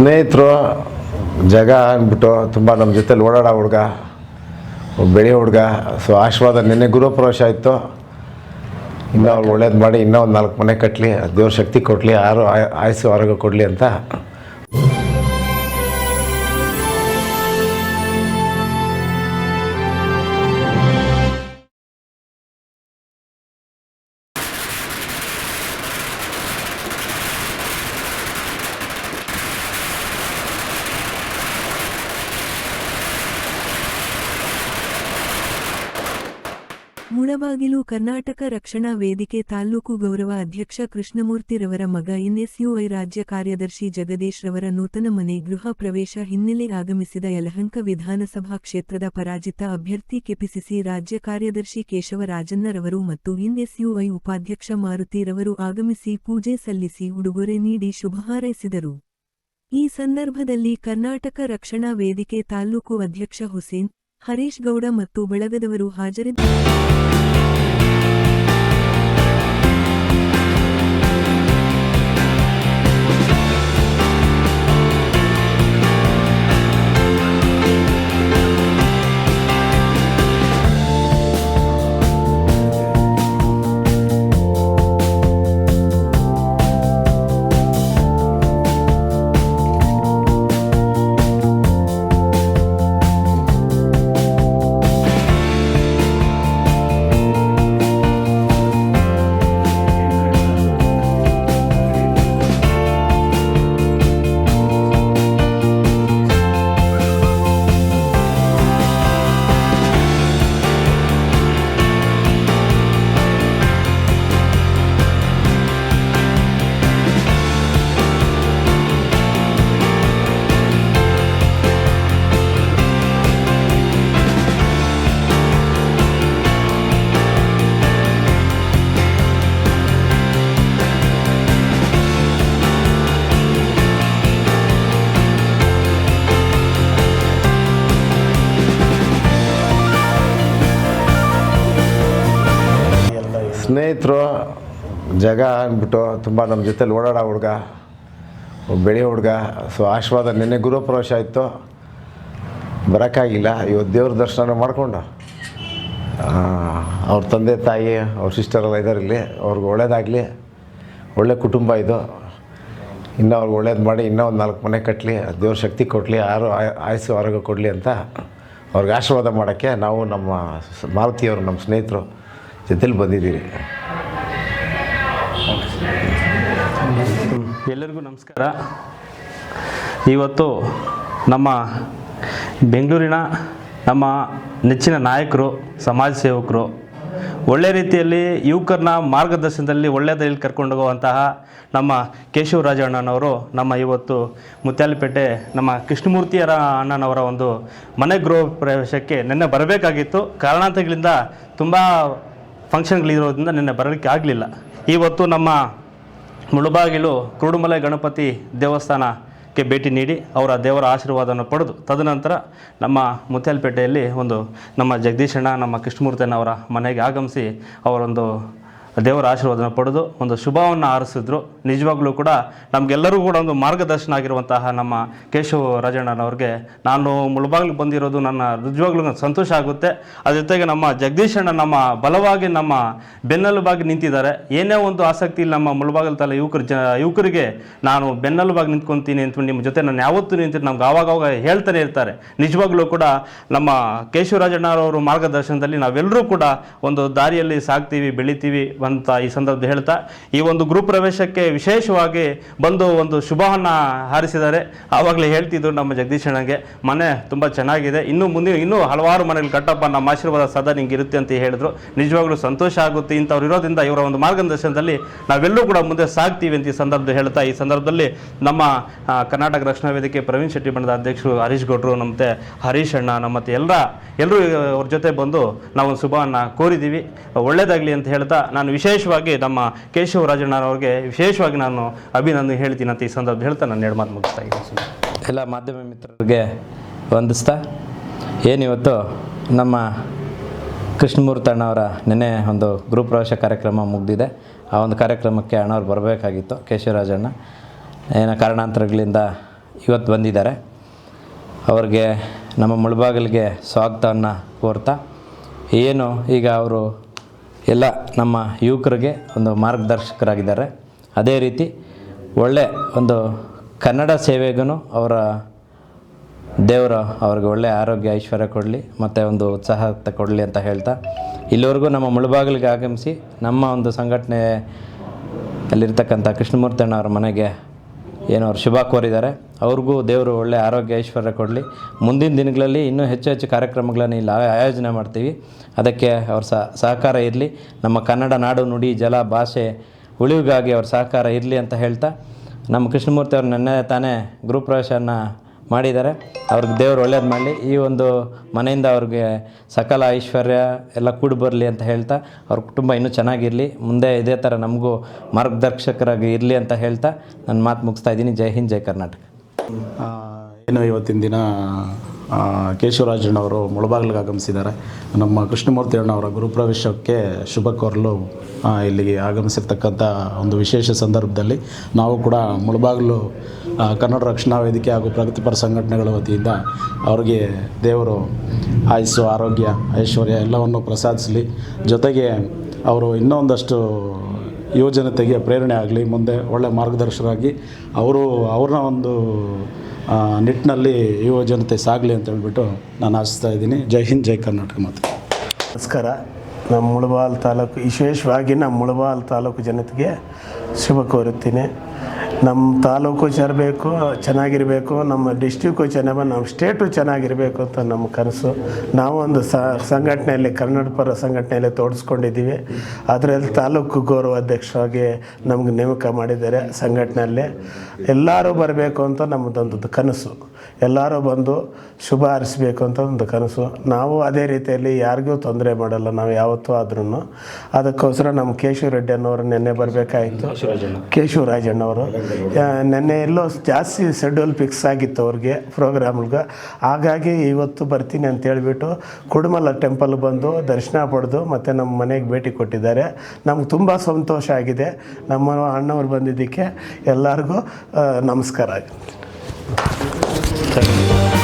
ಸ್ನೇಹಿತರು, ಜಗ ಅಂದ್ಬಿಟ್ಟು ತುಂಬ ನಮ್ಮ ಜೊತೆಲಿ ಓಡಾಡೋ ಹುಡುಗ ಬೆಳೆ ಹುಡುಗ. ಸೊ ಆಶೀರ್ವಾದ ನಿನ್ನೆ ಗೃಹಪ್ರವೇಶ ಆಯಿತು ಇನ್ನೂ ಅವ್ರು ಒಳ್ಳೇದು ಮಾಡಿ ಇನ್ನೂ ಒಂದು ನಾಲ್ಕು ಮನೆ ಕಟ್ಟಲಿ ದೇವ್ರ ಶಕ್ತಿ ಕೊಡಲಿ, ಆರು ಆಯ್, ಆಯಸ್ಸು ಆರೋಗ್ಯ ಕೊಡಲಿ ಅಂತ ಮುಳಬಾಗಿಲು ಕರ್ನಾಟಕ ರಕ್ಷಣಾ ವೇದಿಕೆ ತಾಲ್ಲೂಕು ಗೌರವ ಅಧ್ಯಕ್ಷ ಕೃಷ್ಣಮೂರ್ತಿರವರ ಮಗ ಎನ್ಎಸ್ಯುಐ ರಾಜ್ಯ ಕಾರ್ಯದರ್ಶಿ ಜಗದೀಶ್ ರವರ ನೂತನ ಮನೆ ಗೃಹ ಪ್ರವೇಶ ಹಿನ್ನೆಲೆ ಆಗಮಿಸಿದ ಯಲಹಂಕ ವಿಧಾನಸಭಾ ಕ್ಷೇತ್ರದ ಪರಾಜಿತ ಅಭ್ಯರ್ಥಿ ಕೆಪಿಸಿಸಿ ರಾಜ್ಯ ಕಾರ್ಯದರ್ಶಿ ಕೇಶವರಾಜನ್ನರವರು ಮತ್ತು ಎನ್ಎಸ್ಯುಐ ಉಪಾಧ್ಯಕ್ಷ ಮಾರುತಿರವರು ಆಗಮಿಸಿ ಪೂಜೆ ಸಲ್ಲಿಸಿ ಉಡುಗೊರೆ ನೀಡಿ ಶುಭ ಹಾರೈಸಿದರು. ಈ ಸಂದರ್ಭದಲ್ಲಿ ಕರ್ನಾಟಕ ರಕ್ಷಣಾ ವೇದಿಕೆ ತಾಲ್ಲೂಕು ಅಧ್ಯಕ್ಷ ಹುಸೇನ್, ಹರೀಶ್ ಗೌಡ ಮತ್ತು ಬಳಗದವರು ಹಾಜರಿದ್ದರು ಸ್ನೇಹಿತರು, ಜಗ ಅಂದ್ಬಿಟ್ಟು ತುಂಬ ನಮ್ಮ ಜೊತೆಲಿ ಓಡಾಡೋ ಹುಡುಗ ಬೆಳೆ ಹುಡುಗ. ಸೊ ಆಶೀರ್ವಾದ ನಿನ್ನೆ ಗೃಹಪ್ರವೇಶ ಆಯಿತು ಬರೋಕ್ಕಾಗಿಲ್ಲ. ಇವತ್ತು ದೇವ್ರ ದರ್ಶನ ಮಾಡಿಕೊಂಡು ಅವ್ರ ತಂದೆ ತಾಯಿ, ಅವ್ರ ಸಿಸ್ಟರ್ ಎಲ್ಲ ಇದ್ದಾರೆ ಇಲ್ಲಿ. ಅವ್ರಿಗೆ ಒಳ್ಳೇದಾಗಲಿ. ಒಳ್ಳೆ ಕುಟುಂಬ ಇದು. ಇನ್ನೂ ಅವ್ರಿಗೆ ಒಳ್ಳೇದು ಮಾಡಿ ಇನ್ನೂ ಒಂದು ನಾಲ್ಕು ಮನೆ ಕಟ್ಟಲಿ ದೇವ್ರ ಶಕ್ತಿ ಕೊಡಲಿ ಯಾರು ಆಯ- ಆಯಸ್ಸು ಆರೋಗ್ಯ ಕೊಡಲಿ ಅಂತ ಅವ್ರಿಗೆ ಆಶೀರ್ವಾದ ಮಾಡೋಕ್ಕೆ ನಾವು ನಮ್ಮ ಮಾರುತಿಯವರು, ನಮ್ಮ ಸ್ನೇಹಿತರು. ಜೊತೆಲಿ ಬಂದಿದ್ದೀರಿ. ಎಲ್ಲರಿಗೂ ನಮಸ್ಕಾರ. ಇವತ್ತು ನಮ್ಮ ಬೆಂಗಳೂರಿನ ನಮ್ಮ ನೆಚ್ಚಿನ ನಾಯಕರು, ಸಮಾಜ ಸೇವಕರು, ಒಳ್ಳೆ ರೀತಿಯಲ್ಲಿ ಯುವಕರನ್ನ ಮಾರ್ಗದರ್ಶನದಲ್ಲಿ ಒಳ್ಳೆಯದಲ್ಲಿ ಕರ್ಕೊಂಡು ಹೋಗುವಂತಹ ನಮ್ಮ ಕೇಶವರಾಜ ಅಣ್ಣನವರು ನಮ್ಮ ಇವತ್ತು ಮುತ್ಯಾಲಪೇಟೆ ನಮ್ಮ ಕೃಷ್ಣಮೂರ್ತಿಯರ ಅಣ್ಣನವರ ಒಂದು ಮನೆ ಗೃಹ ಪ್ರವೇಶಕ್ಕೆ ನಿನ್ನೆ ಬರಬೇಕಾಗಿತ್ತು. ಕಾರಣಾಂತರಗಳಿಂದ ತುಂಬ ಫಂಕ್ಷನ್ಗಳಿರೋದ್ರಿಂದ ನಿನ್ನೆ ಬರಲಿಕ್ಕೆ ಆಗಲಿಲ್ಲ. ಇವತ್ತು ನಮ್ಮ ಮುಳುಬಾಗಿಲು ಕುರುಡುಮಲೆ ಗಣಪತಿ ದೇವಸ್ಥಾನಕ್ಕೆ ಭೇಟಿ ನೀಡಿ ಅವರ ದೇವರ ಆಶೀರ್ವಾದವನ್ನು ಪಡೆದು, ತದನಂತರ ನಮ್ಮ ಮುತ್ಯಾಲಪೇಟೆಯಲ್ಲಿ ಒಂದು ನಮ್ಮ ಜಗದೀಶಣ್ಣ, ನಮ್ಮ ಕೃಷ್ಣಮೂರ್ತನವರ ಮನೆಗೆ ಆಗಮಿಸಿ ಅವರೊಂದು ದೇವರ ಆಶೀರ್ವಾದನ ಪಡೆದು ಒಂದು ಶುಭವನ್ನು ಆರಿಸಿದ್ರು. ನಿಜವಾಗ್ಲೂ ಕೂಡ ನಮಗೆಲ್ಲರೂ ಕೂಡ ಒಂದು ಮಾರ್ಗದರ್ಶನ ಆಗಿರುವಂತಹ ನಮ್ಮ ಕೇಶವ ರಾಜಣ್ಣನವ್ರಿಗೆ ನಾನು ಮುಳುಬಾಗ್ಲಿಗೆ ಬಂದಿರೋದು ನನ್ನ ನಿಜವಾಗ್ಲೂ ಸಂತೋಷ ಆಗುತ್ತೆ. ಅದ್ರ ಜೊತೆಗೆ ನಮ್ಮ ಜಗದೀಶಣ್ಣ ನಮ್ಮ ಬಲವಾಗಿ ನಮ್ಮ ಬೆನ್ನೆಲುಬಾಗಿ ನಿಂತಿದ್ದಾರೆ. ಏನೇ ಒಂದು ಆಸಕ್ತಿ ನಮ್ಮ ಮುಳುಬಾಗಿಲು ತಲೆ ಯುವಕರು ಜ, ಯುವಕರಿಗೆ ನಾನು ಬೆನ್ನೆಲುಬಾಗಿ ನಿಂತ್ಕೊಂತೀನಿ ಅಂತ ನಿಮ್ಮ ಜೊತೆ ನಾನು ಯಾವತ್ತೂ ನಿಂತಿದ್ದು ನಮ್ಗೆ ಆವಾಗವಾಗ ಹೇಳ್ತಾನೆ ಇರ್ತಾರೆ. ನಿಜವಾಗ್ಲೂ ಕೂಡ ನಮ್ಮ ಕೇಶವ ಕೇಶವರಾಜಣ್ಣರವರು ಮಾರ್ಗದರ್ಶನದಲ್ಲಿ ನಾವೆಲ್ಲರೂ ಕೂಡ ಒಂದು ದಾರಿಯಲ್ಲಿ ಸಾಗ್ತೀವಿ, ಬೆಳಿತೀವಿ. ಅಂತ ಈ ಸಂದರ್ಭದಲ್ಲಿ ಹೇಳ್ತಾ, ಈ ಒಂದು ಗ್ರೂಪ್ ಪ್ರವೇಶಕ್ಕೆ ವಿಶೇಷವಾಗಿ ಬಂದು ಒಂದು ಶುಭವನ್ನು ಹಾರಿಸಿದ್ದಾರೆ. ಆವಾಗಲೇ ಹೇಳ್ತಿದ್ರು ನಮ್ಮ ಜಗದೀಶ್ ಅಣ್ಣಗೆ, ಮನೆ ತುಂಬ ಚೆನ್ನಾಗಿದೆ, ಇನ್ನು ಮುಂದೆ ಇನ್ನೂ ಹಲವಾರು ಮನೆಗಳು ಕಟ್ಟಪ್ಪ, ನಮ್ಮ ಆಶೀರ್ವಾದ ಸದಾ ನಿಂಗೆ ಇರುತ್ತೆ ಅಂತ ಹೇಳಿದ್ರು. ನಿಜವಾಗ್ಲೂ ಸಂತೋಷ ಆಗುತ್ತೆ, ಇಂಥವ್ರು ಇರೋದ್ರಿಂದ ಇವರ ಒಂದು ಮಾರ್ಗದರ್ಶನದಲ್ಲಿ ನಾವೆಲ್ಲರೂ ಕೂಡ ಮುಂದೆ ಸಾಗ್ತೀವಿ ಅಂತ ಈ ಸಂದರ್ಭದಲ್ಲಿ ಹೇಳ್ತಾ, ಈ ಸಂದರ್ಭದಲ್ಲಿ ನಮ್ಮ ಕರ್ನಾಟಕ ರಕ್ಷಣಾ ವೇದಿಕೆ ಪ್ರವೀಣ್ ಶೆಟ್ಟಿ ಬಣ್ಣದ ಅಧ್ಯಕ್ಷರು ಹರೀಶ್ ಗೌಡ್ರು ನಮ್ಮತ್ತೆ ಹರೀಶ್ ಅಣ್ಣ ನಮ್ಮತ್ತೆ ಎಲ್ಲ ಎಲ್ಲರೂ ಅವ್ರ ಜೊತೆ ಬಂದು ನಾವು ಒಂದು ಶುಭವನ್ನು ಕೋರಿದ್ದೀವಿ. ಒಳ್ಳೆಯದಾಗಲಿ ಅಂತ ಹೇಳ್ತಾ, ನಾನು ವಿಶೇಷವಾಗಿ ನಮ್ಮ ಕೇಶವ ರಾಜಣ್ಣನವ್ರಿಗೆ ವಿಶೇಷವಾಗಿ ನಾನು ಅಭಿನಂದನೆ ಹೇಳ್ತೀನಿ ಅಂತ ಈ ಸಂದರ್ಭ ಹೇಳ್ತಾ ನಾನು ಎರಡು ಮುಗಿಸ್ತಾ ಇದ್ದೀನಿ. ಎಲ್ಲ ಮಾಧ್ಯಮ ಮಿತ್ರರಿಗೆ ವಂದಿಸ್ತಾ ಏನಿವತ್ತು ನಮ್ಮ ಕೃಷ್ಣಮೂರ್ತಿ ಅಣ್ಣವರ ನೆನೆ ಒಂದು ಗೃಹ ಪ್ರವೇಶ ಕಾರ್ಯಕ್ರಮ ಮುಗಿದಿದೆ. ಆ ಒಂದು ಕಾರ್ಯಕ್ರಮಕ್ಕೆ ಅಣ್ಣವ್ರು ಬರಬೇಕಾಗಿತ್ತು ಕೇಶವರಾಜಣ್ಣ ಏನೋ ಕಾರಣಾಂತರಗಳಿಂದ ಇವತ್ತು ಬಂದಿದ್ದಾರೆ. ಅವ್ರಿಗೆ ನಮ್ಮ ಮುಳಬಾಗಿಲಿಗೆ ಸ್ವಾಗತವನ್ನು ಕೋರ್ತಾ, ಏನು ಈಗ ಅವರು ಎಲ್ಲ ನಮ್ಮ ಯುವಕರಿಗೆ ಒಂದು ಮಾರ್ಗದರ್ಶಕರಾಗಿದ್ದಾರೆ. ಅದೇ ರೀತಿ ಒಳ್ಳೆ ಒಂದು ಕನ್ನಡ ಸೇವೆಗೂ ಅವರ ದೇವರು ಅವ್ರಿಗೆ ಒಳ್ಳೆ ಆರೋಗ್ಯ, ಐಶ್ವರ್ಯ ಕೊಡಲಿ, ಮತ್ತು ಒಂದು ಉತ್ಸಾಹ ಕೊಡಲಿ ಅಂತ ಹೇಳ್ತಾ ಇಲ್ಲಿವರೆಗೂ ನಮ್ಮ ಮುಳುಬಾಗಿಲಿಗೆ ಆಗಮಿಸಿ ನಮ್ಮ ಒಂದು ಸಂಘಟನೆ ಅಲ್ಲಿರ್ತಕ್ಕಂಥ ಕೃಷ್ಣಮೂರ್ತಿ ಅಣ್ಣ ಅವ್ರ ಮನೆಗೆ ಏನು ಅವ್ರು ಶುಭ ಕೋರಿದ್ದಾರೆ. ಅವ್ರಿಗೂ ದೇವರು ಒಳ್ಳೆ ಆರೋಗ್ಯ ಐಶ್ವರ್ಯ ಕೊಡಲಿ. ಮುಂದಿನ ದಿನಗಳಲ್ಲಿ ಇನ್ನೂ ಹೆಚ್ಚು ಹೆಚ್ಚು ಕಾರ್ಯಕ್ರಮಗಳನ್ನು ಇಲ್ಲಿ ಆಯೋಜನೆ ಮಾಡ್ತೀವಿ. ಅದಕ್ಕೆ ಅವ್ರ ಸಹ ಸಹಕಾರ ಇರಲಿ. ನಮ್ಮ ಕನ್ನಡ ನಾಡು ನುಡಿ ಜಲ ಭಾಷೆ ಉಳಿವಿಗಾಗಿ ಅವ್ರ ಸಹಕಾರ ಇರಲಿ ಅಂತ ಹೇಳ್ತಾ, ನಮ್ಮ ಕೃಷ್ಣಮೂರ್ತಿ ಅವರು ನೆನ್ನೆ ತಾನೇ ಗೃಹಪ್ರವೇಶನ ಮಾಡಿದ್ದಾರೆ. ಅವ್ರಿಗೆ ದೇವರು ಒಳ್ಳೇದು ಮಾಡಲಿ. ಈ ಒಂದು ಮನೆಯಿಂದ ಅವ್ರಿಗೆ ಸಕಲ ಐಶ್ವರ್ಯ ಎಲ್ಲ ಕೂಡಿ ಬರಲಿ ಅಂತ ಹೇಳ್ತಾ, ಅವ್ರ ಕುಟುಂಬ ಇನ್ನೂ ಚೆನ್ನಾಗಿರಲಿ. ಮುಂದೆ ಇದೇ ಥರ ನಮಗೂ ಮಾರ್ಗದರ್ಶಕರಾಗಿ ಇರಲಿ ಅಂತ ಹೇಳ್ತಾ, ನನ್ನ ಮಾತು ಮುಗಿಸ್ತಾ ಇದ್ದೀನಿ. ಜೈ ಹಿಂದ್, ಜೈ ಕರ್ನಾಟಕ. ಏನು ಇವತ್ತಿನ ದಿನ ಕೇಶವರಾಜಣ್ಣವರು ಮುಳಬಾಗಿಲಿಗೆ ಆಗಮಿಸಿದ್ದಾರೆ. ನಮ್ಮ ಕೃಷ್ಣಮೂರ್ತಿ ಅಣ್ಣವರ ಗುರುಪ್ರವೇಶಕ್ಕೆ ಶುಭ ಕೋರಲು ಇಲ್ಲಿಗೆ ಆಗಮಿಸಿರ್ತಕ್ಕಂಥ ಒಂದು ವಿಶೇಷ ಸಂದರ್ಭದಲ್ಲಿ ನಾವು ಕೂಡ ಮುಳಬಾಗಿಲು ಕನ್ನಡ ರಕ್ಷಣಾ ವೇದಿಕೆ ಹಾಗೂ ಪ್ರಗತಿಪರ ಸಂಘಟನೆಗಳ ವತಿಯಿಂದ ಅವರಿಗೆ ದೇವರು ಆಯಸ್ಸು, ಆರೋಗ್ಯ, ಐಶ್ವರ್ಯ ಎಲ್ಲವನ್ನು ಪ್ರಸಾದಿಸಲಿ. ಜೊತೆಗೆ ಅವರು ಇನ್ನೊಂದಷ್ಟು ಯುವಜನತೆಗೆ ಪ್ರೇರಣೆ ಆಗಲಿ, ಮುಂದೆ ಒಳ್ಳೆ ಮಾರ್ಗದರ್ಶಕರಾಗಿ ಅವರು ಅವ್ರನ್ನ ಒಂದು ನಿಟ್ಟಿನಲ್ಲಿ ಯುವಜನತೆ ಸಾಗಲಿ ಅಂತ ಹೇಳ್ಬಿಟ್ಟು ನಾನು ಆಶಿಸ್ತಾ ಇದ್ದೀನಿ. ಜೈ ಹಿಂದ್, ಜೈ ಕರ್ನಾಟಕ ಮಾತು. ನಮಸ್ಕಾರ. ನಮ್ಮ ಮುಳಬಾಲ್ ತಾಲೂಕು, ವಿಶೇಷವಾಗಿ ನಮ್ಮ ಮುಳಬಾಲ್ ತಾಲೂಕು ಜನತೆಗೆ ಶುಭ ಕೋರುತ್ತೀನಿ. ನಮ್ಮ ತಾಲೂಕು ಸೇರಬೇಕು, ಚೆನ್ನಾಗಿರಬೇಕು, ನಮ್ಮ ಡಿಸ್ಟಿಕ್ಕು ಚೆನ್ನಾಗಿ ನಮ್ಮ ಸ್ಟೇಟು ಚೆನ್ನಾಗಿರಬೇಕು ಅಂತ ನಮ್ಮ ಕನಸು. ನಾವೊಂದು ಸಂಘಟನೆಯಲ್ಲಿ, ಕನ್ನಡ ಪರ ಸಂಘಟನೆಯಲ್ಲಿ ತೋಡಿಸ್ಕೊಂಡಿದ್ದೀವಿ ಅದರಲ್ಲಿ ತಾಲೂಕು ಗೌರವ ಅಧ್ಯಕ್ಷರಾಗಿ ನಮಗೆ ನೇಮಕ ಮಾಡಿದ್ದಾರೆ ಸಂಘಟನೆಯಲ್ಲಿ. ಎಲ್ಲರೂ ಬರಬೇಕು ಅಂತ ನಮ್ಮದೊಂದು ಕನಸು. ಎಲ್ಲರೂ ಬಂದು ಶುಭ ಹಾರಿಸ್ಬೇಕು ಅಂತ ಒಂದು ಕನಸು. ನಾವು ಅದೇ ರೀತಿಯಲ್ಲಿ ಯಾರಿಗೂ ತೊಂದರೆ ಮಾಡಲ್ಲ ನಾವು ಯಾವತ್ತೂ ಆದ್ರೂ ಅದಕ್ಕೋಸ್ಕರ ನಮ್ಮ ಕೇಶವ ರೆಡ್ಡಿ ಅನ್ನೋರು ನೆನ್ನೆ ಬರಬೇಕಾಯಿತು. ಕೇಶವರಾಜಣ್ಣವರು ನೆನ್ನೆ ಎಲ್ಲೋ ಜಾಸ್ತಿ ಶೆಡ್ಯೂಲ್ ಫಿಕ್ಸ್ ಆಗಿತ್ತು ಅವ್ರಿಗೆ ಪ್ರೋಗ್ರಾಮ್ಗೆ ಹಾಗಾಗಿ ಇವತ್ತು ಬರ್ತೀನಿ ಅಂತ ಹೇಳಿಬಿಟ್ಟು ಕುಡುಮಲ ಟೆಂಪಲ್ ಬಂದು ದರ್ಶನ ಪಡೆದು ಮತ್ತು ನಮ್ಮ ಮನೆಗೆ ಭೇಟಿ ಕೊಟ್ಟಿದ್ದಾರೆ. ನಮ್ಗೆ ತುಂಬ ಸಂತೋಷ ಆಗಿದೆ. ನಮ್ಮ ಅಣ್ಣವ್ರು ಬಂದಿದ್ದಕ್ಕೆ ಎಲ್ಲರಿಗೂ 对。